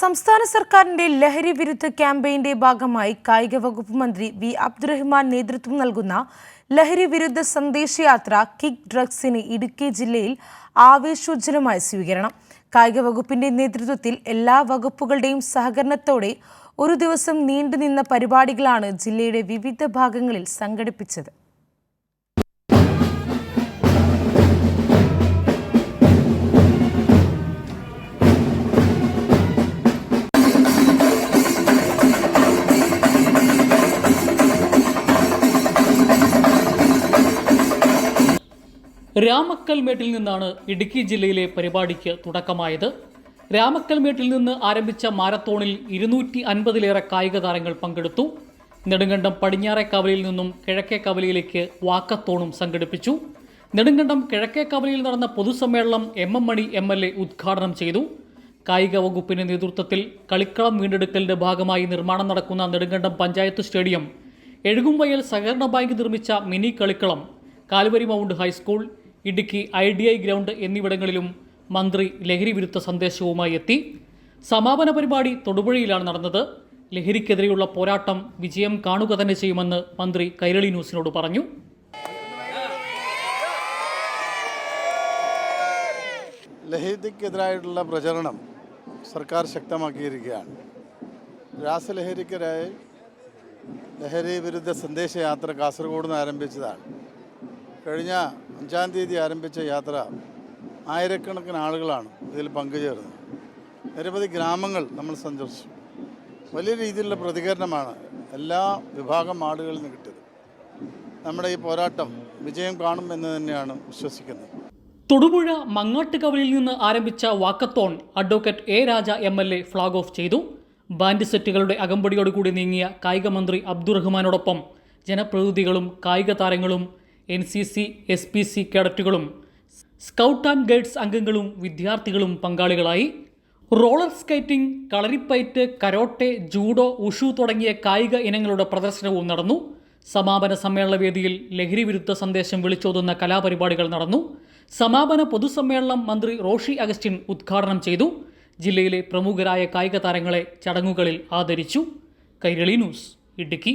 സംസ്ഥാന സർക്കാരിന്റെ ലഹരി വിരുദ്ധ ക്യാമ്പയിന്റെ ഭാഗമായി കായിക വകുപ്പ് മന്ത്രി വി അബ്ദുറഹ്മാൻ നേതൃത്വം നൽകുന്ന ലഹരി വിരുദ്ധ സന്ദേശയാത്ര കിക്ക് ഡ്രഗ്സിന് ഇടുക്കി ജില്ലയിൽ ആവേശോജ്ജലമായ സ്വീകരണം. കായിക വകുപ്പിന്റെ നേതൃത്വത്തിൽ എല്ലാ വകുപ്പുകളുടെയും സഹകരണത്തോടെ ഒരു ദിവസം നീണ്ടുനിന്ന പരിപാടികളാണ് ജില്ലയുടെ വിവിധ ഭാഗങ്ങളിൽ സംഘടിപ്പിച്ചത്. രാമക്കൽമേട്ടിൽ നിന്നാണ് ഇടുക്കി ജില്ലയിലെ പരിപാടിക്ക് തുടക്കമായത്. രാമക്കൽമേട്ടിൽ നിന്ന് ആരംഭിച്ച മാരത്തോണിൽ ഇരുന്നൂറ്റി അൻപതിലേറെ കായിക താരങ്ങൾ പങ്കെടുത്തു. നെടുങ്കണ്ടം പടിഞ്ഞാറെ കവലയിൽ നിന്നും കിഴക്കേ കവലയിലേക്ക് വാക്കത്തോണും സംഘടിപ്പിച്ചു. നെടുങ്കണ്ടം കിഴക്കേ കവലയിൽ നടന്ന പൊതുസമ്മേളനം M M Mani M L A ഉദ്ഘാടനം ചെയ്തു. കായിക വകുപ്പിന്റെ നേതൃത്വത്തിൽ കളിക്കളം വീണ്ടെടുക്കലിന്റെ ഭാഗമായി നിർമ്മാണം നടക്കുന്ന നെടുങ്കണ്ടം പഞ്ചായത്ത് സ്റ്റേഡിയം എഴുകുംവയൽ സഹകരണ ബാങ്ക് നിർമ്മിച്ച mini കളിക്കളം Calvary mount high school Idukki I D I ground എന്നിവിടങ്ങളിലും മന്ത്രി ലഹരി വിരുദ്ധ സന്ദേശവുമായി എത്തി. സമാപന പരിപാടി തൊടുപുഴയിലാണ് നടന്നത്. ലഹരിക്കെതിരെയുള്ള പോരാട്ടം വിജയം കാണുക തന്നെ ചെയ്യുമെന്ന് മന്ത്രി കൈരളി ന്യൂസിനോട് പറഞ്ഞു. ലഹരിക്കെതിരായിട്ടുള്ള പ്രചരണം സർക്കാർ ശക്തമാക്കിയിരിക്കുകയാണ്. രാസലഹരിക്കെതിരായി ലഹരി വിരുദ്ധ സന്ദേശയാത്ര കാസർഗോഡ് നിന്ന് ആരംഭിച്ചതാണ്. കഴിഞ്ഞ അഞ്ചാം തീയതി ആരംഭിച്ച യാത്ര ആയിരക്കണക്കിന് ആളുകളാണ് ഇതിൽ പങ്കുചേർന്നത്. നിരവധി ഗ്രാമങ്ങൾ നമ്മൾ സന്ദർശിച്ചു. വലിയ രീതിയിലുള്ള പ്രതികരണമാണ് എല്ലാ വിഭാഗം ആളുകളിൽ നിന്ന് കിട്ടിയത്. നമ്മുടെ ഈ പോരാട്ടം വിജയം കാണും എന്ന് തന്നെയാണ് വിശ്വസിക്കുന്നത്. തൊടുപുഴ മങ്ങാട്ടുകവലിൽ നിന്ന് ആരംഭിച്ച walkathon advocate A Raja M L A flag off ചെയ്തു. ബാൻഡ് സെറ്റുകളുടെ അകമ്പടിയോടുകൂടി നീങ്ങിയ കായിക മന്ത്രി അബ്ദുറഹ്മാനോടൊപ്പം ജനപ്രതിനിധികളും കായിക താരങ്ങളും N C C S P C കേഡറ്റുകളും scout and guides അംഗങ്ങളും വിദ്യാർത്ഥികളും പങ്കാളികളായി roller skating kalaripayattu karate judo wushu തുടങ്ങിയ കായിക ഇനങ്ങളുടെ പ്രദർശനവും നടന്നു. സമാപന സമ്മേളന വേദിയിൽ ലഹരി വിരുദ്ധ സന്ദേശം വിളിച്ചോതുന്ന കലാപരിപാടികൾ നടന്നു. സമാപന പൊതുസമ്മേളനം മന്ത്രി റോഷി അഗസ്റ്റിൻ ഉദ്ഘാടനം ചെയ്തു. ജില്ലയിലെ പ്രമുഖരായ കായിക താരങ്ങളെ ചടങ്ങുകളിൽ ആദരിച്ചു. കൈരളി ന്യൂസ് ഇടുക്കി.